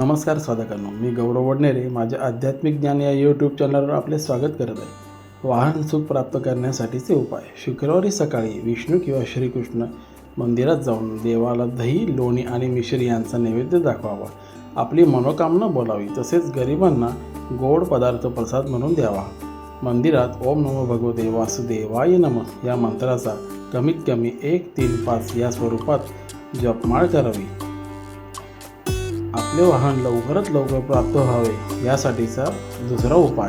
नमस्कार साधकांनो मी गौरव वडनेरे माझ्या आध्यात्मिक ज्ञान या यूट्यूब चॅनलवर आपले स्वागत करत आहे. वाहन सुख प्राप्त करण्यासाठीचे उपाय. शुक्रवारी सकाळी विष्णू किंवा श्रीकृष्ण मंदिरात जाऊन देवाला दही लोणी आणि मिश्री यांचा नैवेद्य दाखवावा. आपली मनोकामना बोलावी. तसेच गरिबांना गोड पदार्थ प्रसाद म्हणून द्यावा. मंदिरात ओम नमो भगवते वासुदेवाय नम या मंत्राचा कमीत कमी एक तीन पाच या स्वरूपात जपमाळ करावी. आपले वाहन लवकरात लवकर प्राप्त व्हावे यासाठीचा दुसरा उपाय.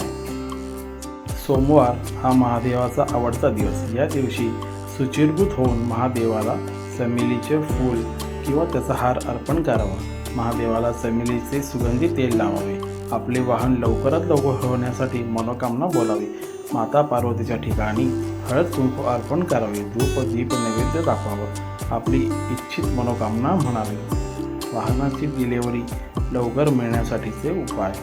सोमवार हा महादेवाचा आवडता दिवस. या दिवशी सुचिरभूत होऊन महादेवाला चमेलीचे फूल किंवा त्याचा हार अर्पण करावा. महादेवाला चमेलीचे सुगंधी तेल लावावे. आपले वाहन लवकरात लवकर होण्यासाठी मनोकामना बोलावी. माता पार्वतीच्या ठिकाणी हळद कुंकू अर्पण करावे. धूप दीप नैवेद्य दाखवावं. आपली इच्छित मनोकामना म्हणावी. वाहनाची डिलेवरी लवकर मिळण्यासाठीचे उपाय.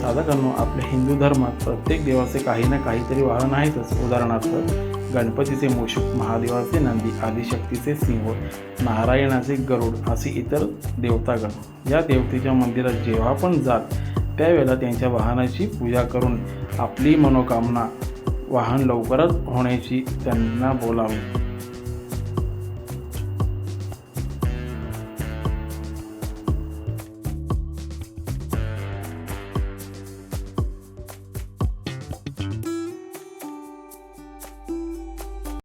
साधकांनो आपल्या हिंदू धर्मात प्रत्येक देवाचे काही ना काहीतरी वाहन आहेतच. उदाहरणार्थ गणपतीचे मूषक महादेवाचे नंदी आदिशक्तीचे सिंह नारायणाचे गरुड असे इतर देवतागण. या देवतेच्या मंदिरात जेव्हा पण जात त्यावेळेला त्यांच्या वाहनाची पूजा करून आपली मनोकामना वाहन लवकरच होण्याची त्यांना बोलावी.